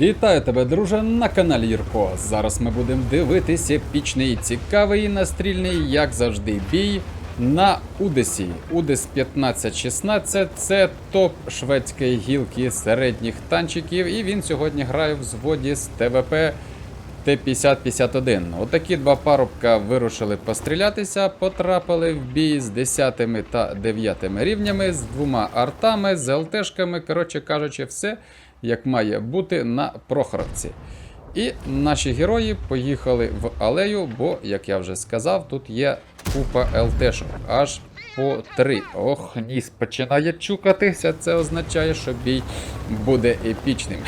Вітаю тебе, друже, на каналі Юрко. Зараз ми будемо дивитися епічний, цікавий настрільний, як завжди, бій на Удесі. Удес 1516 це топ шведської гілки середніх танчиків, і він сьогодні грає в зводі з ТВП Т-50-51. Отакі два парубка вирушили пострілятися, потрапили в бій з 10 та 9 рівнями, з двома артами, з ЛТшками, коротше кажучи, все як має бути на Прохоровці. І наші герої поїхали в алею, бо, як я вже сказав, тут є купа ЛТшок. Аж по три. Ох, ніс починає чукатися. Це означає, що бій буде епічним.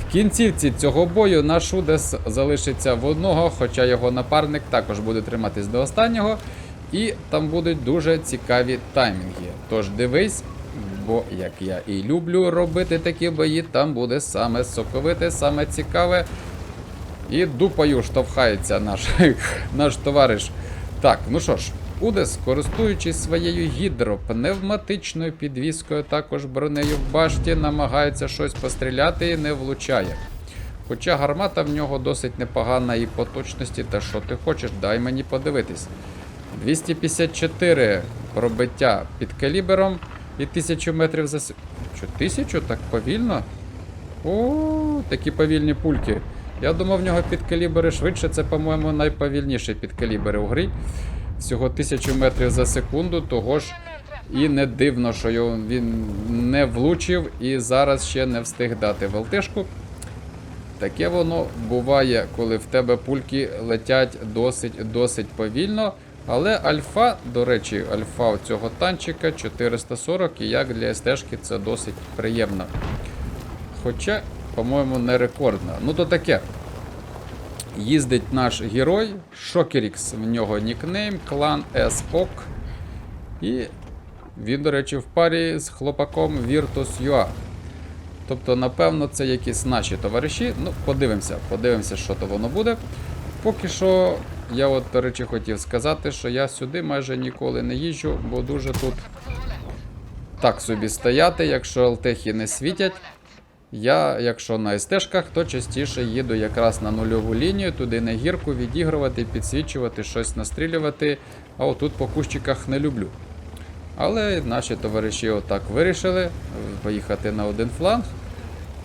В кінцівці цього бою наш Удес залишиться в одного, хоча його напарник також буде триматись до останнього. І там будуть дуже цікаві таймінги. Тож дивись, бо як я і люблю робити такі бої, там буде саме соковите, саме цікаве. І дупою штовхається наш, наш товариш. Так, ну що ж, Удес, користуючись своєю гідропневматичною підвіскою, також бронею в башті, намагається щось постріляти і не влучає. Хоча гармата в нього досить непогана і по точності, та що ти хочеш, дай мені подивитись. 254 пробиття під калібером і 1000 метрів за сек... Що, 1000? Так повільно? О, такі повільні пульки. Я думав, в нього підкалібери швидше, це, по-моєму, найповільніший підкалібери у грі. Всього 1000 метрів за секунду, того ж і не дивно, що його він не влучив і зараз ще не встиг дати ВЛТшку. Таке воно буває, коли в тебе пульки летять досить досить повільно. Але альфа, до речі, альфа цього танчика 440, і як для СТшки це досить приємно. Хоча, по-моєму, не рекордно. Ну то таке. Їздить наш герой, Шокерікс, в нього нікнейм, клан S-Ok. І він, до речі, в парі з хлопаком Virtus.ua. Тобто, напевно, це якісь наші товариші. Ну, подивимося, подивимося, що то воно буде. Поки що, я от, до речі, хотів сказати, що я сюди майже ніколи не їжджу, бо дуже тут так собі стояти, якщо ЛТХи не світять. Я, якщо на СТшках, то частіше їду якраз на нульову лінію, туди на гірку відігрувати, підсвічувати, щось настрілювати. А отут по кущиках не люблю. Але наші товариші отак вирішили поїхати на один фланг.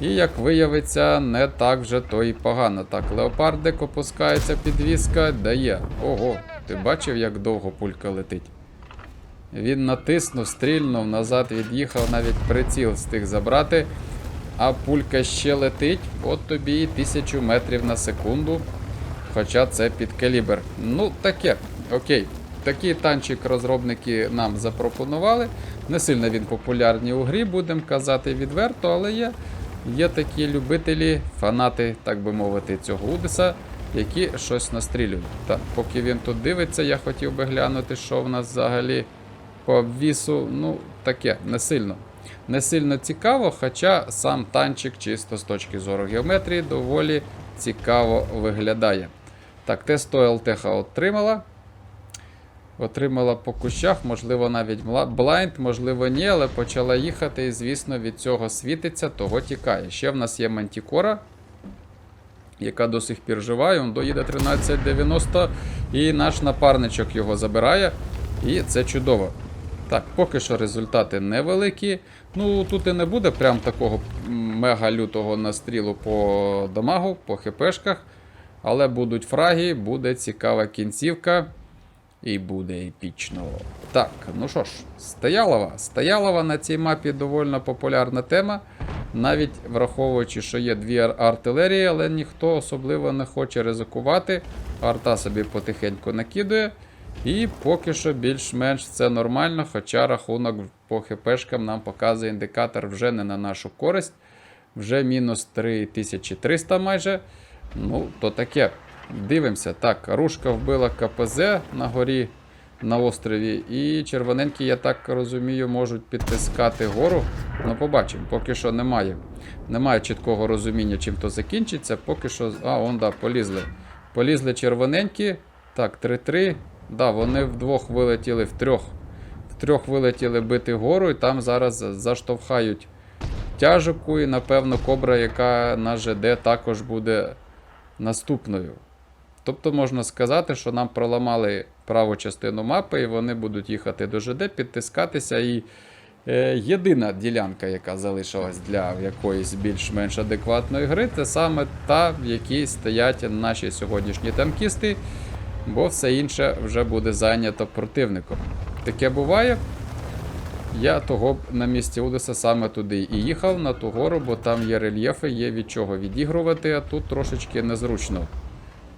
І як виявиться, не так вже то і погано. Так, леопардик опускається підвіска, дає. Ого, ти бачив, як довго пулька летить? Він натиснув, стрільнув, назад від'їхав, навіть приціл встиг забрати. А пулька ще летить, от тобі і тисячу метрів на секунду. Хоча це під калібр. Ну, таке, окей. Такий танчик розробники нам запропонували. Не сильно він популярний у грі, будемо казати відверто, але є, є такі любителі, фанати, так би мовити, цього Удеса, які щось настрілюють. Так, поки він тут дивиться, я хотів би глянути, що в нас взагалі по обвісу. Ну, таке, не сильно. Не сильно цікаво, хоча сам танчик чисто з точки зору геометрії доволі цікаво виглядає. Так, тесту ЛТХ отримала. Отримала по кущах, можливо, навіть блайнд, можливо, ні, але почала їхати і, звісно, від цього світиться, того тікає. Ще в нас є Мантікора, яка до сих пір жива, і он доїде 1390, і наш напарничок його забирає. І це чудово. Так, поки що результати невеликі. Ну, тут і не буде прям такого мега лютого настрілу по дамагу, по хпшках. Але будуть фраги, буде цікава кінцівка. І буде епічно. Так, ну що ж, Стоялова. Стоялова на цій мапі доволі популярна тема. Навіть враховуючи, що є дві артилерії, але ніхто особливо не хоче ризикувати. Арта собі потихеньку накидує. І поки що більш-менш це нормально, хоча рахунок по хпшкам нам показує індикатор вже не на нашу користь. Вже мінус 3300 майже. Ну, то таке. Дивимося. Так, рушка вбила КПЗ на горі на острові. І червоненькі, я так розумію, можуть підтискати гору. Ну, побачимо. Поки що немає. Немає чіткого розуміння, чим то закінчиться. Поки що. А, он, да, полізли. Полізли червоненькі. Так, 3-3. Да, вони вдвох вилетіли втрьох. Втрьох вилетіли бити гору, і там зараз заштовхають тяжику, і, напевно, кобра, яка на ЖД також буде наступною. Тобто можна сказати, що нам проламали праву частину мапи, і вони будуть їхати до ЖД, підтискатися. І е, єдина ділянка, яка залишилась для якоїсь більш-менш адекватної гри, це саме та, в якій стоять наші сьогоднішні танкісти, бо все інше вже буде зайнято противником. Таке буває. Я того б на місці Удеса саме туди і їхав на ту гору, бо там є рельєфи, є від чого відігрувати, а тут трошечки незручно.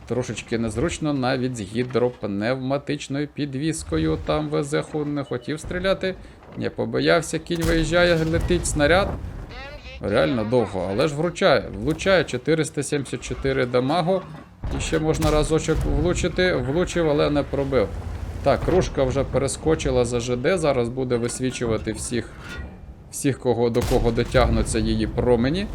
Трошечки незручно навіть з гідропневматичною підвіскою. Там Везеху не хотів стріляти. Не побоявся, кінь виїжджає, летить снаряд. Реально довго, але ж вручає. Влучає 474 дамагу. І ще можна разочок влучити. Влучив, але не пробив. Так, кружка вже перескочила за ЖД. Зараз буде висвічувати всіх, всіх кого, до кого дотягнуться її промені.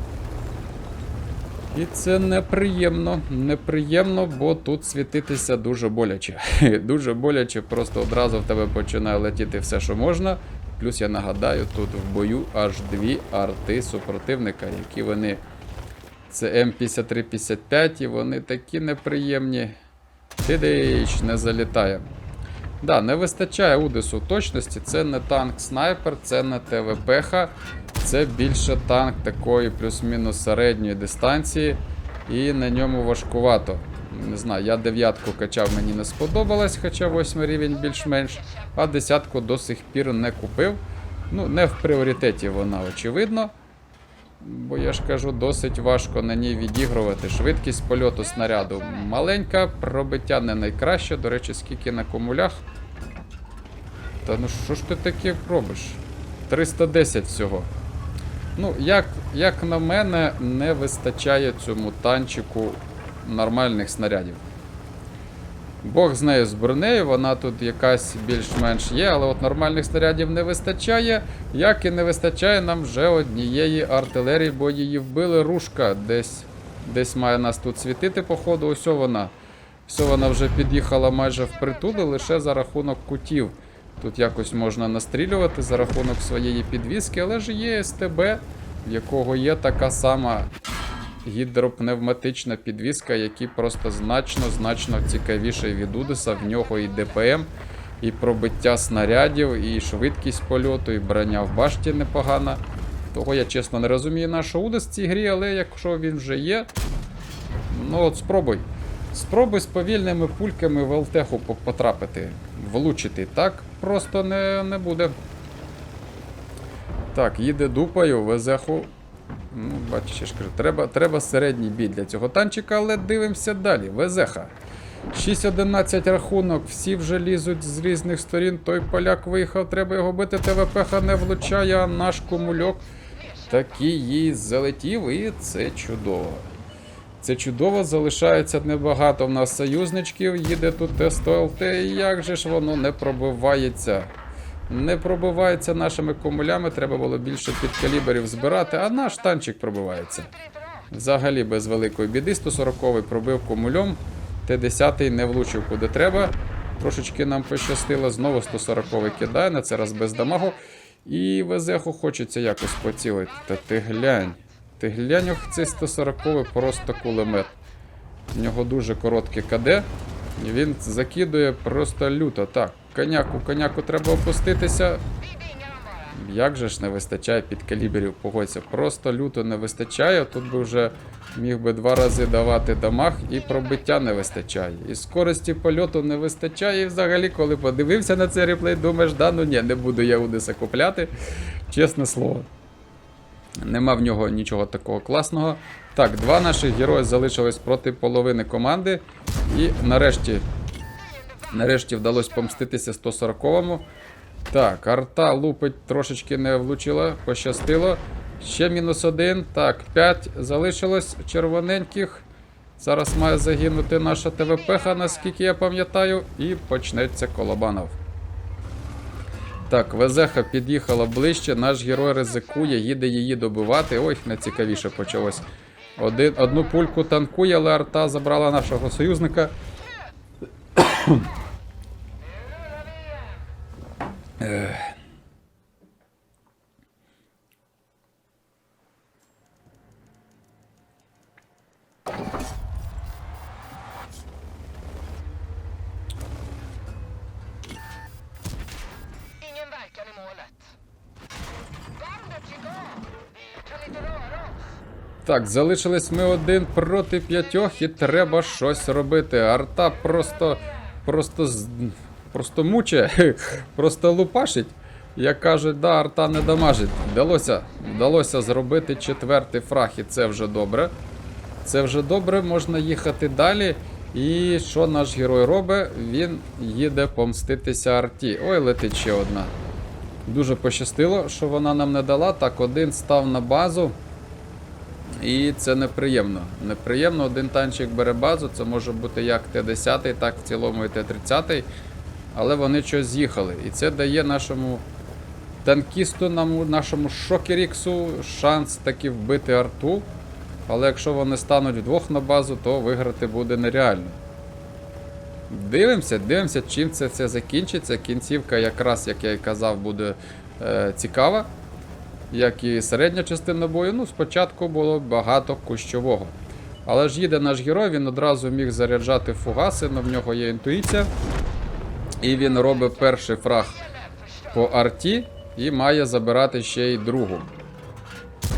І це неприємно. Неприємно, бо тут світитися дуже боляче. дуже боляче, просто одразу в тебе починає летіти все, що можна. Плюс я нагадаю, тут в бою аж дві арти супротивника, які вони. Це М5355, і вони такі неприємні. Тидич, не залітає. Да, не вистачає Удесу точності. Це не танк снайпер, це не ТВПХ, це більше танк такої плюс-мінус середньої дистанції. І на ньому важкувато. Не знаю, я дев'ятку качав, мені не сподобалось, хоча восьмий рівень більш-менш, а десятку до сих пір не купив. Ну, не в пріоритеті вона, очевидно. Бо я ж кажу, досить важко на ній відігрувати. Швидкість польоту снаряду маленька, пробиття не найкраще. До речі, скільки на комулях. Та ну що ж ти таке робиш? 310 всього. Ну, як, як на мене, не вистачає цьому танчику нормальних снарядів. Бог з нею з бронею, вона тут якась більш-менш є, але от нормальних снарядів не вистачає, як і не вистачає нам вже однієї артилерії, бо її вбили рушка. Десь десь має нас тут світити, походу, ось вона. Все, вона вже під'їхала майже впритул, і лише за рахунок кутів. Тут якось можна настрілювати за рахунок своєї підвіски, але ж є СТБ, в якого є така сама гідропневматична підвіска, який просто значно-значно цікавіший від Удеса. В нього і ДПМ, і пробиття снарядів, і швидкість польоту, і броня в башті непогана. Того я чесно не розумію нашого Удес в цій грі, але якщо він вже є, ну от спробуй. Спробуй з повільними пульками в ЛТХу потрапити, влучити. Так просто не, не буде. Так, їде дупою, везеху. Ну, бачиш, я ж кажу, треба, треба середній бій для цього танчика, але дивимося далі. Везеха. 6-11 рахунок, всі вже лізуть з різних сторін. Той поляк виїхав, треба його бити. ТВПХ не влучає, а наш кумульок таки їй залетів, і це чудово. Це чудово, залишається небагато в нас союзничків, їде тут ТСТЛТ, і як же ж воно не пробивається. Не пробивається нашими комулями, треба було більше підкаліберів збирати, а наш танчик пробивається. Взагалі без великої біди. 140-й пробив комульом, Т-10 не влучив куди треба. Трошечки нам пощастило, знову 140-й кидає, на це раз без дамагу. І Везеху хочеться якось поцілити. Та ти глянь. Ти глянь, ох, цей 140-й просто кулемет. В нього дуже коротке КД. Він закидує просто люто. Так, коняку, коняку треба опуститися. Як же ж не вистачає підкаліберів, погодься. Просто люто не вистачає. Тут би вже міг би два рази давати дамаг, і пробиття не вистачає. І скорості польоту не вистачає. І взагалі, коли подивився на цей реплей, думаєш, да, ну ні, не буду я Удеса купляти. Чесне слово. Нема в нього нічого такого класного. Так, два наших герої залишились проти половини команди. І нарешті, нарешті вдалося помститися 140-му. Так, арта лупить трошечки не влучила, пощастило. Ще мінус один. Так, 5 залишилось червоненьких. Зараз має загинути наша ТВПХ, наскільки я пам'ятаю, і почнеться колобанов. Так, Везеха під'їхала ближче, наш герой ризикує, їде її добивати. Ой, найцікавіше почалось. Один, одну пульку танкує, але арта забрала нашого союзника. Ingen Так, залишились ми один проти п'ятьох, і треба щось робити. Арта просто. просто з- просто мучає, просто лупашить. Як кажуть, да, арта не дамажить. Вдалося, вдалося зробити четвертий фраг, і це вже добре. Це вже добре, можна їхати далі. І що наш герой робить? Він їде помститися арті. Ой, летить ще одна. Дуже пощастило, що вона нам не дала. Так, один став на базу. І це неприємно. Неприємно, один танчик бере базу, це може бути як Т-10, так в цілому і Т-30. Але вони щось з'їхали. І це дає нашому танкісту, нашому шокеріксу шанс таки вбити арту. Але якщо вони стануть вдвох на базу, то виграти буде нереально. Дивимося, дивимося, чим це все закінчиться. Кінцівка, якраз, як я і казав, буде е, цікава. Як і середня частина бою. Ну, спочатку було багато кущового. Але ж їде наш герой, він одразу міг заряджати фугаси, але в нього є інтуїція. І він робить перший фраг по арті і має забирати ще й другу.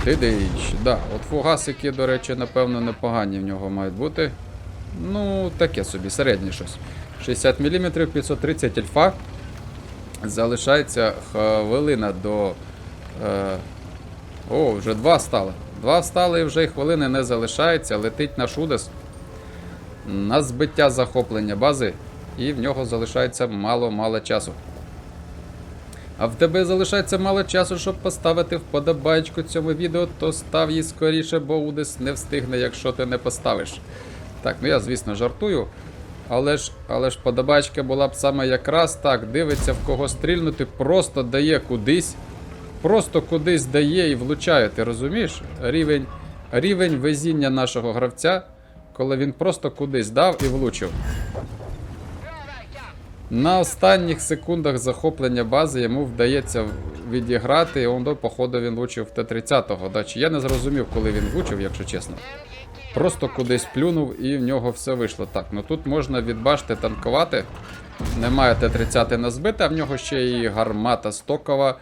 Тидич, да. От фугасики, до речі, напевно, непогані в нього мають бути. Ну, таке собі, середнє щось. 60 мм, 530 альфа. Залишається хвилина до. Е... О, вже два стало. Два стали і вже й хвилини не залишається. Летить наш Удес на збиття захоплення бази, і в нього залишається мало-мало часу. А в тебе залишається мало часу, щоб поставити вподобайку цьому відео, то став її скоріше, бо Удес не встигне, якщо ти не поставиш. Так, ну я, звісно, жартую. Але ж, але ж подобачка була б саме якраз так, дивиться в кого стрільнути, просто дає кудись. Просто кудись дає і влучає, ти розумієш? Рівень, рівень везіння нашого гравця, коли він просто кудись дав і влучив. На останніх секундах захоплення бази йому вдається відіграти, і он походу він влучив в Т-30-го. Да, чи я не зрозумів, коли він влучив, якщо чесно. Просто кудись плюнув і в нього все вийшло. Так, ну тут можна від башти танкувати. Немає Т-30 на збите, а в нього ще і гармата стокова.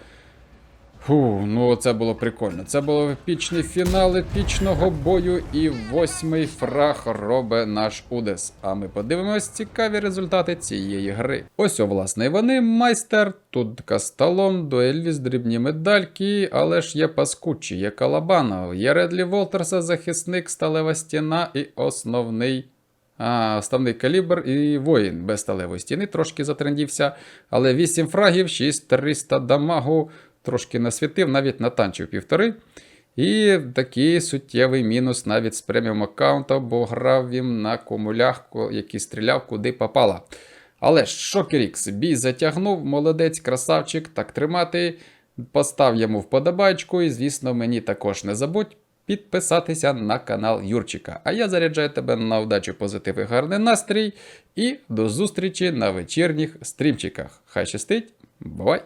Фу, ну це було прикольно. Це був епічний фінал епічного бою і восьмий фраг робить наш Удес. А ми подивимось цікаві результати цієї гри. Ось о, власне, вони майстер, тут касталом, дуельвіс, дрібні медальки, але ж є паскучі, є Калабанов, є Редлі Волтерса, захисник, сталева стіна і основний. А, основний калібр і воїн без сталевої стіни трошки затрендівся, але 8 фрагів, 6300 дамагу, трошки насвітив, навіть натанчив півтори. І такий суттєвий мінус навіть з преміум аккаунта, бо грав він на комулях, який стріляв куди попало. Але Шокерікс бій затягнув, молодець, красавчик, так тримати. Постав йому вподобайку, і, звісно, мені також не забудь підписатися на канал Юрчика. А я заряджаю тебе на удачу, позитив і гарний настрій. І до зустрічі на вечірніх стрімчиках. Хай щастить, бувай!